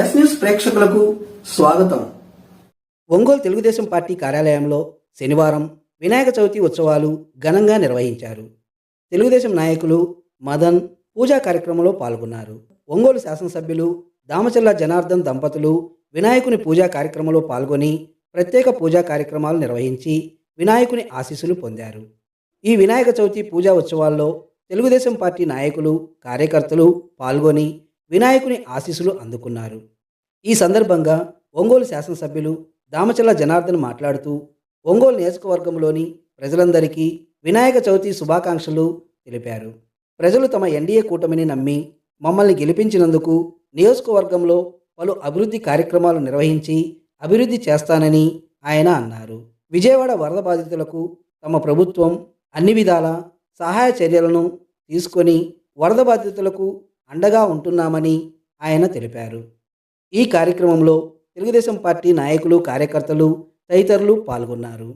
Yes news ప్రేక్షకులకు స్వాగతం. Ongole Telugu Desam party కార్యాలయంలో శనివారం వినాయక చవితి ఉత్సవాలు ఘనంగా నిర్వహించారు. తెలుగుదేశం నాయకులు మదన్ పూజా కార్యక్రమంలో పాల్గొన్నారు. ఒంగోలు శాసనసభ్యులు దామచల్ల జనార్దన్ దంపతులు వినాయకుని పూజా కార్యక్రమంలో పాల్గొని ప్రత్యేక పూజా కార్యక్రమాలు నిర్వహించి వినాయకుని ఆశీస్సులు పొందారు. ఈ వినాయక చవితి పూజా ఉత్సవాల్లో తెలుగుదేశం పార్టీ నాయకులు కార్యకర్తలు పాల్గొని వినాయకుని ఆశీస్సులు అందుకున్నారు. ఈ సందర్భంగా ఒంగోలు శాసనసభ్యులు దామచల్ల జనార్దన్ మాట్లాడుతూ ఒంగోలు నియోజకవర్గంలోని ప్రజలందరికీ వినాయక చవితి శుభాకాంక్షలు తెలిపారు. ప్రజలు తమ ఎన్డీఏ కూటమిని నమ్మి మమ్మల్ని గెలిపించినందుకు నియోజకవర్గంలో పలు అభివృద్ధి కార్యక్రమాలు నిర్వహించి అభివృద్ధి చేస్తానని ఆయన అన్నారు. విజయవాడ వరద బాధితులకు తమ ప్రభుత్వం అన్ని విధాల సహాయ చర్యలను తీసుకొని వరద బాధితులకు అండగా ఉంటున్నామని ఆయన తెలిపారు. ఈ కార్యక్రమంలో తెలుగుదేశం పార్టీ నాయకులు కార్యకర్తలు తదితరులు పాల్గొన్నారు.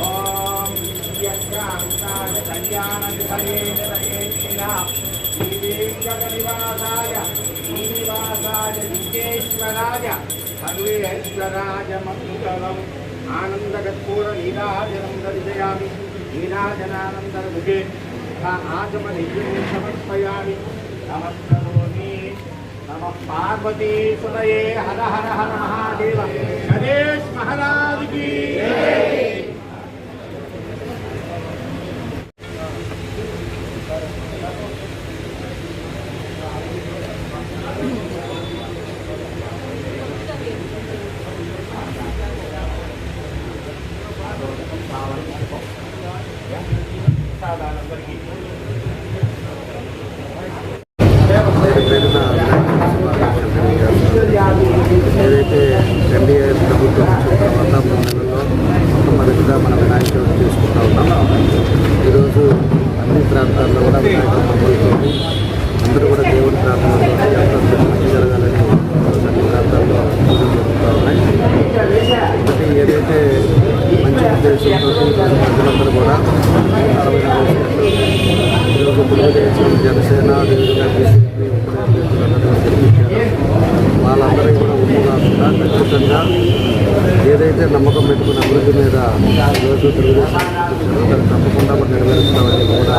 ఓం కళ్యాణ రాజ సర్వేశ్వరాజమంగళం ఆనందగత్పూర నీరాజనం దర్శయామి. నీరాజనానందముఖే ఆచమనిజం సమర్పయామి. నమస్కరోమి. నమ పార్వతీ సురయే హర హర హర మహాదేవ. గణేష్ మహారాజ్ की ఏదైతే ఎన్డీఏ ప్రభుత్వం వచ్చిన తర్వాత మూడు నెలల్లో మొట్టమొదటిగా మన వినాయక చవితి చేసుకుంటా ఉన్నాం. ఈరోజు అన్ని ప్రాంతాల్లో కూడా వినాయక మొదలుకొని అందరూ కూడా దేవుడి ప్రార్థనలో మంచి జరగాలని అన్ని ప్రాంతాల్లో పూజలు జరుగుతూ ఉన్నాయి. ఒకటి ఏదైతే మంచి ఉద్దేశంతో ప్రజలందరూ కూడా తెలుగుదేశం జనసేన అదేవిధంగా బీజేపీ ఉమ్మడి అభ్యర్థులందరూ వాళ్ళందరికీ కూడా ముందు కాకుండా ఖచ్చితంగా ఏదైతే నమ్మకం పెట్టుకున్న అభివృద్ధి మీద ఈరోజు తెలుగుదేశం తప్పకుండా మనం నెరవేరుస్తామని కూడా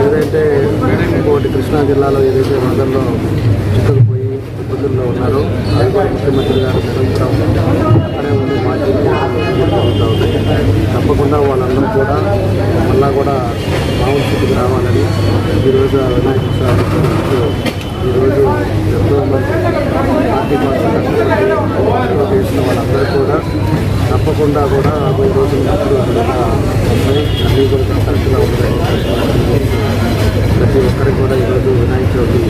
ఏదైతే ఇంకోటి కృష్ణా జిల్లాలో ఏదైతే వరదల్లో చిక్కుకుపోయి ఇబ్బందుల్లో ఉన్నారో అది కూడా ముఖ్యమంత్రి గారు నిరంతరం అక్కడే ఉండి మాట్లాడుతూ జరుగుతూ తప్పకుండా వాళ్ళందరూ కూడా మళ్ళా కూడా మామూలు స్థితికి రావాలని ఈరోజు వినాయక స్వామి ఈరోజు ఎంతో మంది పార్టీ కోసం చేసిన వాళ్ళందరూ కూడా తప్పకుండా కూడా రాబోయే రోజులు కూడా అన్నీ కూడా కరెక్ట్గా ఉంటాయి ప్రతి ఒక్కరికి కూడా ఈరోజు వినాయక చవితి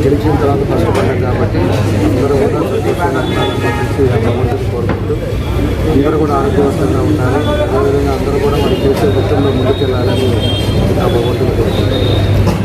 గెలిచిన తర్వాత కష్టపడ్డాం కాబట్టి అందరూ కూడా సంతోషంగా అందరూ కూడా ఆరోగ్యవంతంగా ఉండాలి. అదేవిధంగా అందరూ కూడా మనం చేసే వృత్తంలో ముందుకెళ్ళాలని నా భగవంతుని కోరుకుంటున్నాం